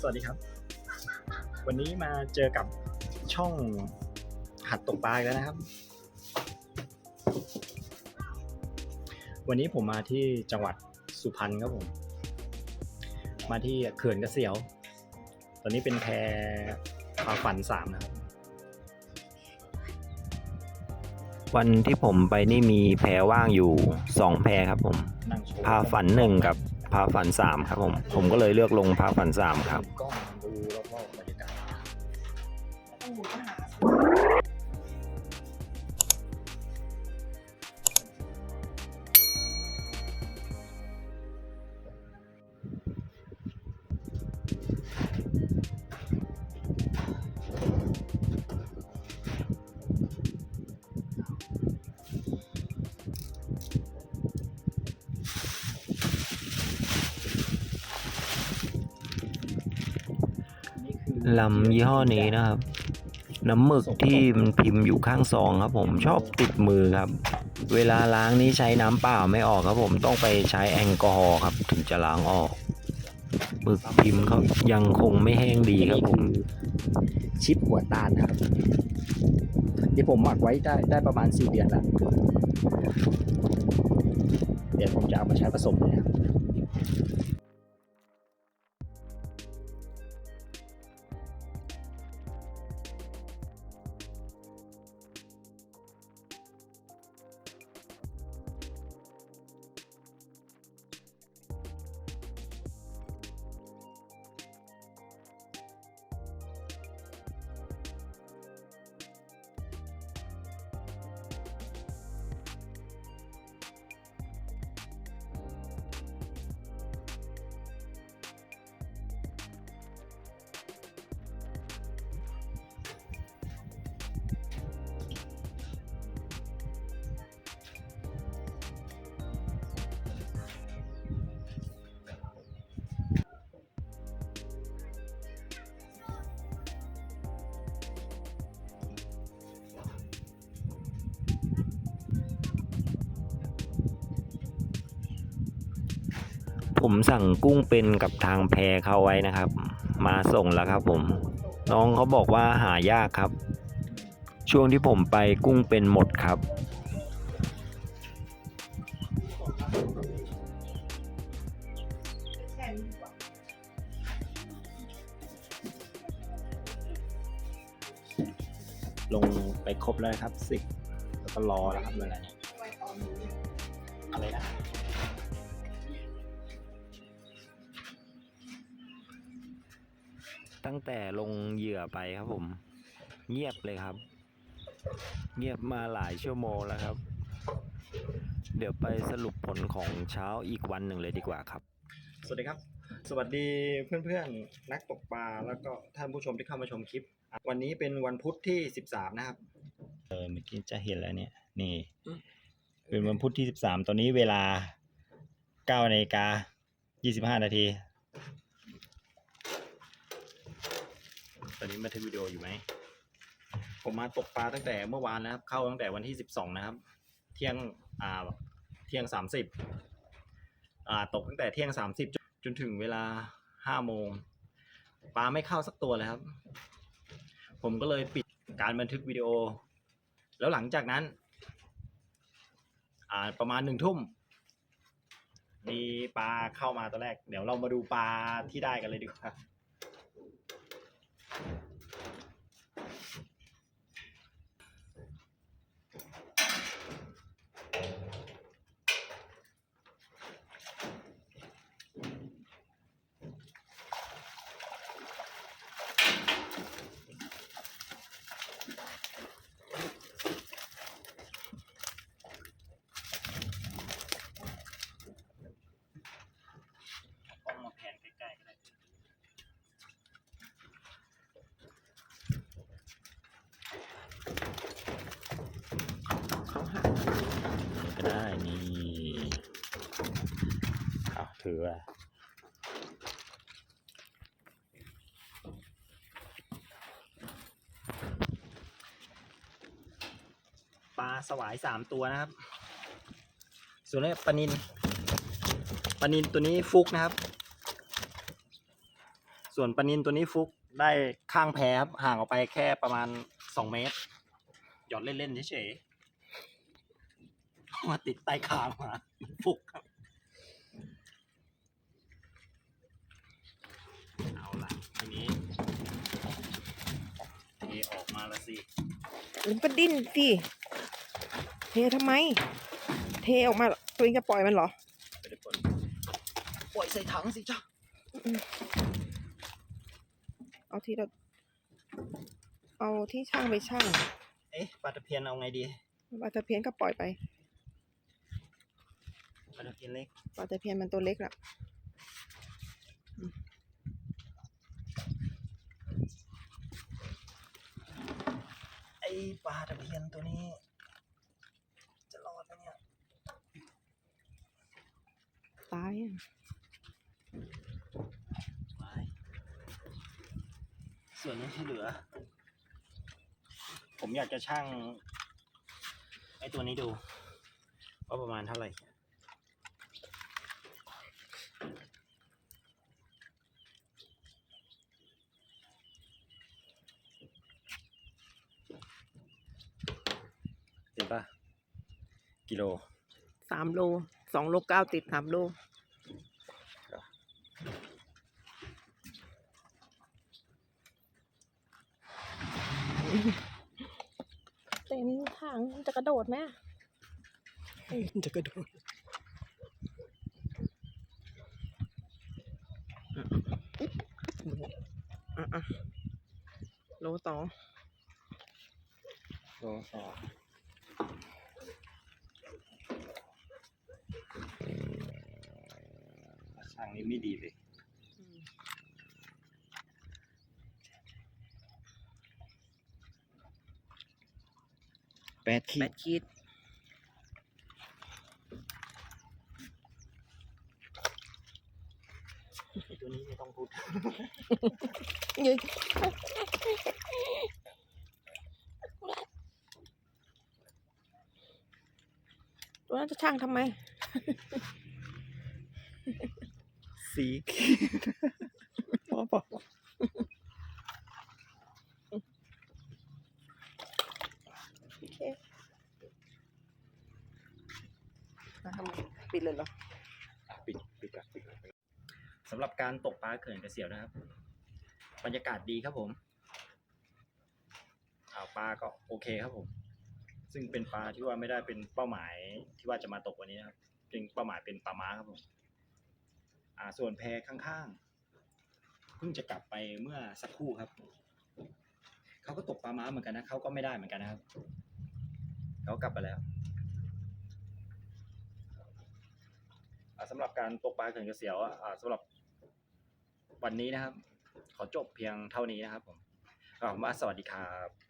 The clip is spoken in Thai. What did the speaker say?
สวัสดีครับ วันนี้มาเจอกับช่องหัดตกปลาอีกแล้วนะครับ วันนี้ผมมาที่จังหวัดสุพรรณครับผม มาที่เขื่อนกระเสียว ตอนนี้เป็นแพปลาฝันสามนะครับ วันที่ผมไปนี่มีแพรว่างอยู่สองแพรครับผม นั่งโชว์พาฝันหนึ่งกับ พาฝันสามครับผม ผมก็เลยเลือกลงพาฝันสามครับ กล้องดูรอบๆบรรยากาศนี่คือ ลำยี่ห้อนี้นะครับ น้ำหมึกที่มันพิมพ์อยู่ข้างซองครับ ผมชอบติดมือครับ เวลาล้างนี้ใช้น้ำเปล่าไม่ออกครับ ผมต้องไปใช้แอลกอฮอล์ครับ ถึงจะล้างออกหมึกพิมพ์เขายังคงไม่แห้งดีครับผมชิปหัวตาลนะครับที่ผมหมักไว้ได้ได้ประมาณ4เดือนแล้วเดี๋ยวผมจะเอามาใช้ผสมเลยนะครับ ผมสั่งกุ้งเป็นกับทางแพเขาไว้นะครับ มาส่งแล้วครับผม น้องเขาบอกว่าหายากครับ ช่วงที่ผมไปกุ้งเป็นหมดครับ ลงไปครบแล้วครับสิบแล้วก็รอแล้วครับเวลานี้อะไรนะ ตั้งแต่ลงเหยื่อไปครับผม เงียบเลยครับ เงียบมาหลายชั่วโมงแล้วครับ เดี๋ยวไปสรุปผลของเช้าอีกวันหนึ่งเลยดีกว่าครับ สวัสดีครับ สวัสดีเพื่อนๆ นักตกปลาแล้วก็ท่านผู้ชมที่เข้ามาชมคลิป วันนี้เป็นวันพุธที่13นะครับ เออเมื่อกี้จะเห็นแล้วเนี่ย นี่ เป็นวันพุธที่13ตอนนี้เวลา9นาฬิกา25นาที ตอนนี้มาถึงวิดีโออยู่ไหม ผมมาตกปลาตั้งแต่เมื่อวานนะครับ เข้าตั้งแต่วันที่12นะครับ เที่ยงอ่าเที่ยง30อ่าตกตั้งแต่เที่ยง30จนจนถึงเวลา5โมงปลาไม่เข้าสักตัวเลยครับ ผมก็เลยปิดการบันทึกวิดีโอ แล้วหลังจากนั้น อ่าประมาณหนึ่งทุ่มมีปลาเข้ามาตอนแรก เดี๋ยวเรามาดูปลาที่ได้กันเลยดีกว่า ต้องมาแพนใกล้ๆก็ได้ เขาหาก็ได้นี่เอา ถือว่าปลาสวายสามตัวนะครับ ส่วนนี้ปลานินปลานินตัวนี้ฟุกนะครับ ส่วนปลานินตัวนี้ฟุกได้ข้างแพครับห่างออกไปแค่ประมาณสองเมตร หยอดเล่นๆเฉยๆมาติดใต้คางมาฟุกครับ เอาล่ะทีนี้เทออกมาแล้วสิมันก็ดิ้นสิเททำไม เทออกมาตัวเองจะปล่อยมันเหรอไม่ได้ปล่อยปล่อยใส่ถังสิจ้าเอาที่เราเอาที่ช่างไปช่าง เอ๊ะปลาตะเพียนเอาไงดีปลาตะเพียนก็ปล่อยไปปลาตะเพียนเล็กปลาตะเพียนมันตัวเล็กละ ปลาตะเพียนตัวนี้ จะรอดไหมเนี่ย ตายอะไม่ส่วนนี้ที่เหลือ ผมอยากจะชั่งไอ้ตัวนี้ดู ว่าประมาณเท่าไหร่ เห็นปะ กิโลสามโลสองโลเก้าติดสามโลเต็มถังจะกระโดดไหมจะกระโดดอะอะโลสองโลสอง ช่างนี้ไม่ดีเลยแปดขีแปดดขีดตัวนี้ไม่ต้องพูดเย้ยตัวนั้นจะช่างทำไม สี่ขีดพอพอโอเคอะทำไมปิดเลยเหรอปิดปิดก่อนปิดก่อนสำหรับการตกปลาเขื่อนกระเสียวนะครับ บรรยากาศดีครับผมอ่าวปลาก็โอเคครับผม ซึ่งเป็นปลาที่ว่าไม่ได้เป็นเป้าหมายที่ว่าจะมาตกวันนี้นะครับ จริงเป้าหมายเป็นปลาม้าครับผม อ่าส่วนแพข้างๆเพิ่งจะกลับไปเมื่อสักครู่ครับเขาก็ตกปลาม้าเหมือนกันนะเขาก็ไม่ได้เหมือนกันนะครับเขากลับไปแล้วอ่าสำหรับการตกปลาเขื่อนกระเสียวอะอ่าสำหรับวันนี้นะครับ ขอจบเพียงเท่านี้นะครับผมก็ผมว่าสวัสดีครับ